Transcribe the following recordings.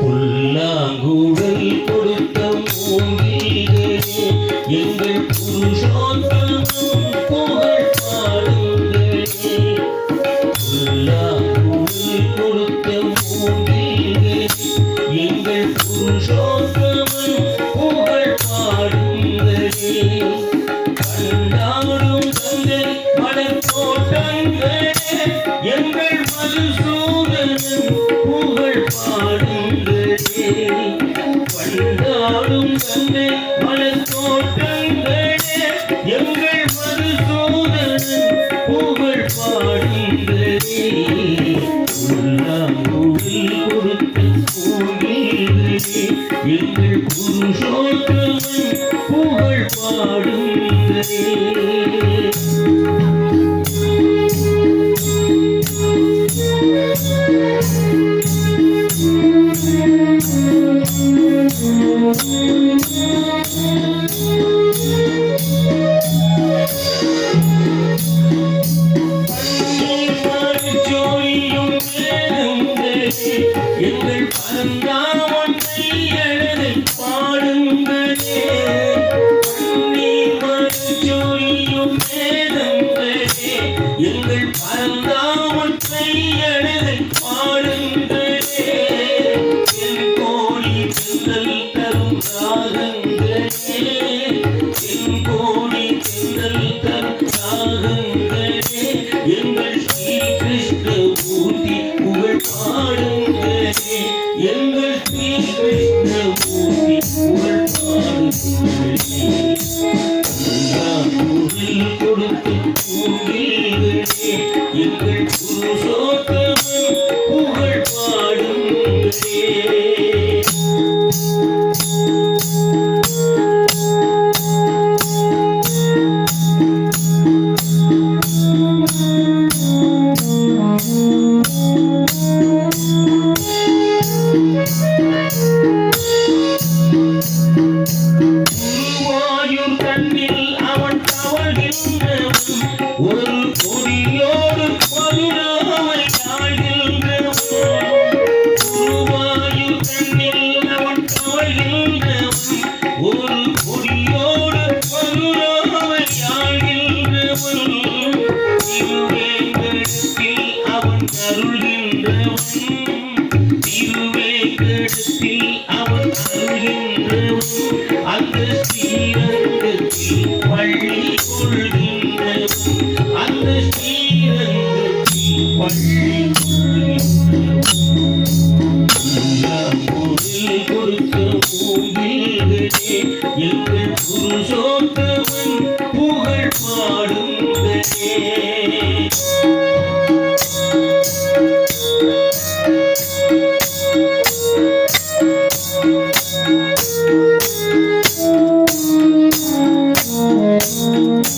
புல்லாங்குழல் கொடுத்த மூங்கிலே எங்கள் புருஷோத்தமம் புகழ் பாடுங்களே. புல்லாங்குழல் கொடுத்த மூங்கிலே எங்கள் புருஷோத்தமன் புகழ் பாடுங்களே. கண்டாடும் தந்தை மலர் தோட்டங்களே எங்கள் எங்கள் புருஷோத்தமன் புகழ் பாடுங்களே பரஞ்சோதியும் வேதங்களே, எங்கள் பரந்தாமல் எழுதை பாடுங்களே. என் கோடி செந்தல் தரும் ராகங்களே என் கோடி செந்தல் தரும் ராகங்களே எங்கள் ஸ்ரீ கிருஷ்ண கிருஷ்ணமூர்த்தி புகழ் பாடுங்களே. எங்கள் ஸ்ரீ கிருஷ்ண கிருஷ்ணமூர்த்தி புகழ் பாடுங்களே. கொடுத்து பூங்கில்களே எங்கள் புருஷோத்தமன் திருவேங்கடத்தில் அவன் அந்த ஸ்ரீரங்கத்தில் பள்ளி கொள்கின்றவன் அந்த ஸ்ரீரங்கத்தில் பள்ளி கொடுத்த எங்கள்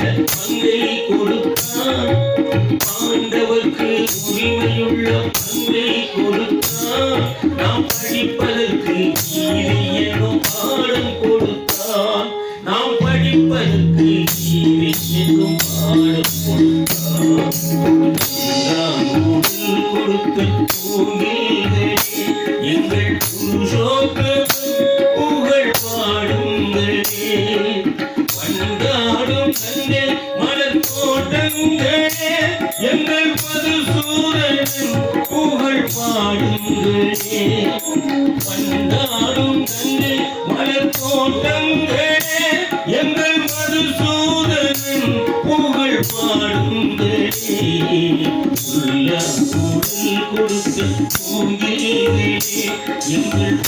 காக்க தந்தை கொடுத்தான். அன்று பாரதம் போர் முடிக்க தங்கை பங்கை கொடுத்தான் பாண்டவர்க்கு உரிமையுள்ள பங்கை கொடுத்தான் நாம் படிப்பதற்கு ஈடு என்னும் பாடம் கொடுத்தான். நாம் படிப்பதற்கு ஈடு என்னும் பாடம் கொடுத்தான் கொடுத்த பூங்கில்களே பாடுங்களே. பண்டாடும் கண்ணே மலர் தோட்டங்களே எங்கள் மதுசூதனன் புகழ் பாடுங்களே எங்கள்